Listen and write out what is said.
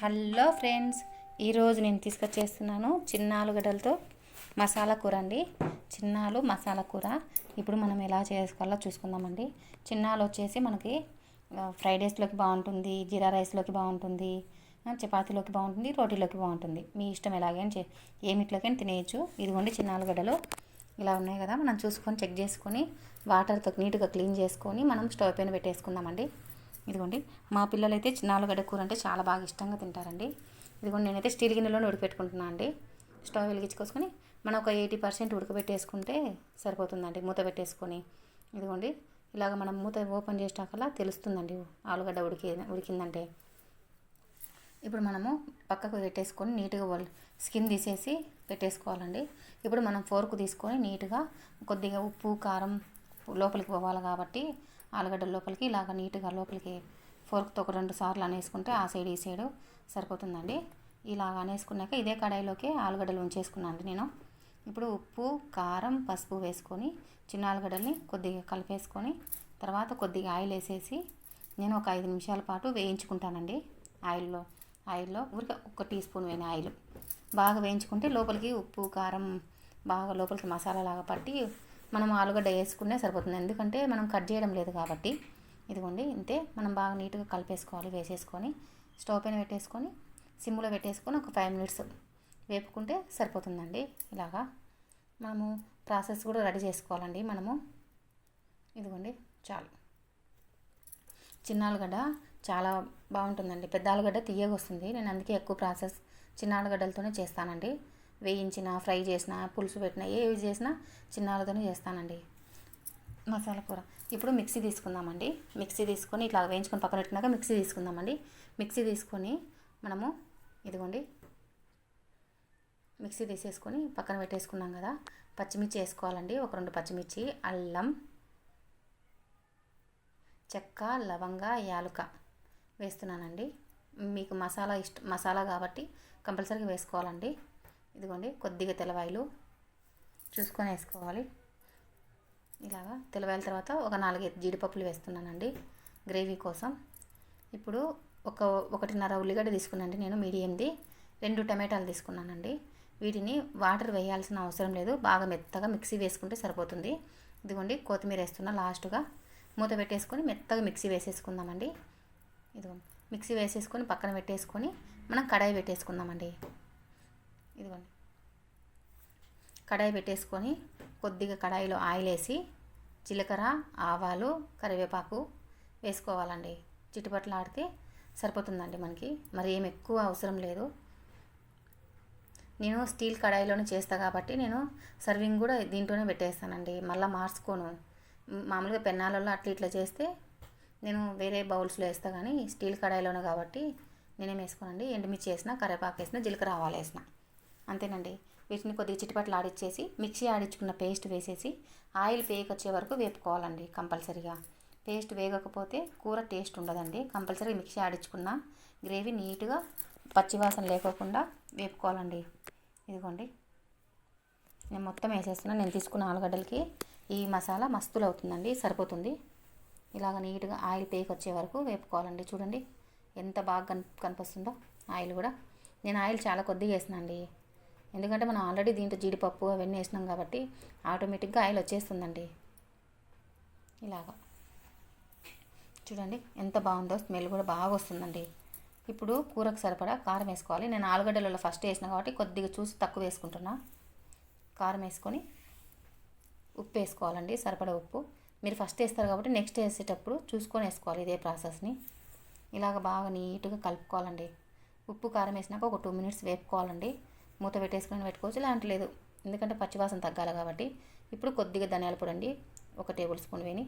Hello friends ఈరోజు నేను తీసుకొచ్చేస్తున్నాను చిన్న ఆలుగడ్డలతో మసాలా కూర అండి. చిన్నాలు మసాలా కూర. ఇప్పుడు మనం ఎలా చేసుకోవాలో చూసుకుందామండి. చిన్నాలు వచ్చేసి మనకి ఫ్రైడ్ రైస్లోకి బాగుంటుంది జీరా రైస్లోకి బాగుంటుంది చపాతీలోకి బాగుంటుంది రోటీలోకి బాగుంటుంది. మీ ఇష్టం ఎలాగైనా చే ఏమిట్లోకైనా తినేయచ్చు. ఇదిగోండి చిన్న ఆలుగడ్డలు. ఇలా ఉన్నాయి కదా మనం చూసుకొని చెక్ చేసుకొని వాటర్తో నీట్గా క్లీన్ చేసుకొని మనం స్టవ్ పైన పెట్టేసుకుందామండి. ఇదిగోండి మా పిల్లలైతే నాలుగడ్డ ఆలుగడ్డ కూర అంటే చాలా బాగా ఇష్టంగా తింటారండి. ఇదిగోండి నేనైతే స్టీల్ గిన్నెలోనే ఉడకపెట్టుకుంటున్నాను అండి. స్టవ్ వెలిగించుకోసుకొని మనం ఒక ఎయిటీ పర్సెంట్ ఉడకబెట్టేసుకుంటే సరిపోతుందండి మూత పెట్టేసుకొని. ఇదిగోండి ఇలాగ మనం మూత ఓపెన్ చేసినాకల్లా తెలుస్తుందండి ఆలుగడ్డ ఉడికి ఉడికిందంటే. ఇప్పుడు మనము పక్కకు పెట్టేసుకొని నీట్గా స్కిన్ తీసేసి పెట్టేసుకోవాలండి. ఇప్పుడు మనం ఫోర్క్ తీసుకొని నీట్గా కొద్దిగా ఉప్పు కారం లోపలికి పోవాలి కాబట్టి ఆలుగడ్డ లోపలికి ఇలాగ నీట్గా లోపలికి ఫోర్క్తో ఒక రెండు సార్లు అనేసుకుంటే ఆ సైడ్ ఈ సైడు సరిపోతుందండి. ఇలాగ అనేసుకున్నాక ఇదే కడాయిలోకి ఆలుగడ్డలు ఉంచేసుకున్నాను నేను. ఇప్పుడు ఉప్పు కారం పసుపు వేసుకొని చిన్న ఆలుగడ్డల్ని కొద్దిగా కలిపేసుకొని తర్వాత కొద్దిగా ఆయిల్ వేసేసి నేను ఒక ఐదు నిమిషాల పాటు వేయించుకుంటానండి ఆయిల్లో. ఆయిల్లో ఊరికే ఒక టీ స్పూన్ వేయని ఆయిల్. బాగా వేయించుకుంటే లోపలికి ఉప్పు కారం బాగా లోపలికి మసాలా లాగా పట్టి మనం ఆలుగడ్డ వేసుకునే సరిపోతుంది. ఎందుకంటే మనం కట్ చేయడం లేదు కాబట్టి. ఇదిగోండి ఇంతే. మనం బాగా నీట్గా కలిపేసుకోవాలి వేసేసుకొని స్టవ్ పైన పెట్టేసుకొని సిమ్లో పెట్టేసుకొని ఒక ఫైవ్ మినిట్స్ వేపుకుంటే సరిపోతుందండి. ఇలాగా మనము ప్రాసెస్ కూడా రెడీ చేసుకోవాలండి మనము. ఇదిగోండి చాలు. చిన్న ఆలుగడ్డ చాలా బాగుంటుందండి. పెద్ద ఆలుగడ్డ తీయగా వస్తుంది. నేను అందుకే ఎక్కువ ప్రాసెస్ చిన్న ఆలుగడ్డలతోనే చేస్తానండి. వేయించిన ఫ్రై చేసిన పులుసు పెట్టిన ఏవి చేసినా చిన్నాలతోనే చేస్తానండి. మసాలా కూర. ఇప్పుడు మిక్సీ తీసుకుందామండి. మిక్సీ తీసుకొని ఇట్లా వేయించుకొని పక్కన పెట్టినాక మిక్సీ తీసుకుందామండి. మిక్సీ తీసుకొని మనము ఇదిగోండి. మిక్సీ తీసేసుకొని పక్కన పెట్టేసుకున్నాం కదా. పచ్చిమిర్చి వేసుకోవాలండి. ఒక రెండు పచ్చిమిర్చి అల్లం చెక్క లవంగ యాలుక వేస్తున్నానండి. మీకు మసాలా ఇష్ట మసాలా కాబట్టి కంపల్సరీగా వేసుకోవాలండి. ఇదిగోండి కొద్దిగా తెలవాయిలు చూసుకొని వేసుకోవాలి. ఇలాగా తెలవాయిల తర్వాత ఒక నాలుగైదు జీడిపప్పులు వేస్తున్నానండి గ్రేవీ కోసం. ఇప్పుడు ఒక ఒకటిన్నర ఉల్లిగడ్డ తీసుకున్నానండి నేను మీడియంది. రెండు టమాటాలు తీసుకున్నానండి. వీటిని వాటర్ వేయాల్సిన అవసరం లేదు బాగా మెత్తగా మిక్సీ వేసుకుంటే సరిపోతుంది. ఇదిగోండి కొత్తిమీర వేస్తున్నా లాస్ట్గా. మూత పెట్టేసుకొని మెత్తగా మిక్సీ వేసేసుకుందామండి. ఇదిగోండి మిక్సీ వేసేసుకొని పక్కన పెట్టేసుకొని మనం కడాయి పెట్టేసుకుందామండి. ఇదిగోండి. కడాయి పెట్టేసుకొని కొద్దిగా కడాయిలో ఆయిల్ వేసి జీలకర్ర ఆవాలు కరివేపాకు వేసుకోవాలండి. చిట్టుపట్లు ఆడితే సరిపోతుందండి మనకి. మరి ఏం ఎక్కువ అవసరం లేదు. నేను స్టీల్ కడాయిలోనే చేస్తా కాబట్టి నేను సర్వింగ్ కూడా దీంట్లోనే పెట్టేస్తానండి. మళ్ళీ మార్చుకోను. మామూలుగా పెన్నాలలో అట్లా ఇట్లా చేస్తే నేను వేరే బౌల్స్లో వేస్తా కానీ స్టీల్ కడాయిలోనే కాబట్టి నేనేం వేసుకోనండి. ఎండుమిర్చి వేసిన కరివేపాకు వేసిన జీలకర్ర ఆవాలు వేసిన. అంతేనండి. వీటిని కొద్దిగా చిటిపట్లు ఆడిచ్చేసి మిక్సీ ఆడించుకున్న పేస్ట్ వేసేసి ఆయిల్ పేక్ వరకు వేపుకోవాలండి కంపల్సరీగా. పేస్ట్ వేగకపోతే కూర టేస్ట్ ఉండదండి. కంపల్సరీ మిక్సీ ఆడించుకున్న గ్రేవీ నీట్గా పచ్చివాసన లేకోకుండా వేపుకోవాలండి. ఇదిగోండి. నేను మొత్తం వేసేస్తున్నాను నేను తీసుకున్న ఆలుగడ్డలకి ఈ మసాలా మస్తులు అవుతుందండి సరిపోతుంది. ఇలాగ నీట్గా ఆయిల్ పేకి వచ్చే వరకు వేపుకోవాలండి. చూడండి. ఎంత బాగా కనిపిస్తుందో ఆయిల్ కూడా. నేను ఆయిల్ చాలా కొద్దిగా వేసినండి. ఎందుకంటే మనం ఆల్రెడీ దీంట్లో జీడిపప్పు అవన్నీ వేసినాం కాబట్టి ఆటోమేటిక్గా ఆయిల్ వచ్చేస్తుందండి. ఇలాగా. చూడండి ఎంత బాగుందో స్మెల్ కూడా బాగా వస్తుందండి. ఇప్పుడు కూరకు సరిపడా కారం వేసుకోవాలి. నేను ఆలుగడ్డలలో ఫస్ట్ వేసిన కాబట్టి కొద్దిగా చూసి తక్కువ వేసుకుంటున్నా. కారం వేసుకొని ఉప్పు వేసుకోవాలండి సరిపడా ఉప్పు. మీరు ఫస్ట్ వేస్తారు కాబట్టి నెక్స్ట్ వేసేటప్పుడు చూసుకొని వేసుకోవాలి ఇదే ప్రాసెస్ని. ఇలాగ బాగా నీట్గా కలుపుకోవాలండి. ఉప్పు కారం వేసినాక ఒక టూ మినిట్స్ వేపుకోవాలండి. మూత పెట్టేసుకొని పెట్టుకోవచ్చు లేదంటే లేదు. ఎందుకంటే పచ్చివాసన తగ్గాలి కాబట్టి. ఇప్పుడు కొద్దిగా ధనియాల పొడి అండి ఒక టేబుల్ స్పూన్ వేని.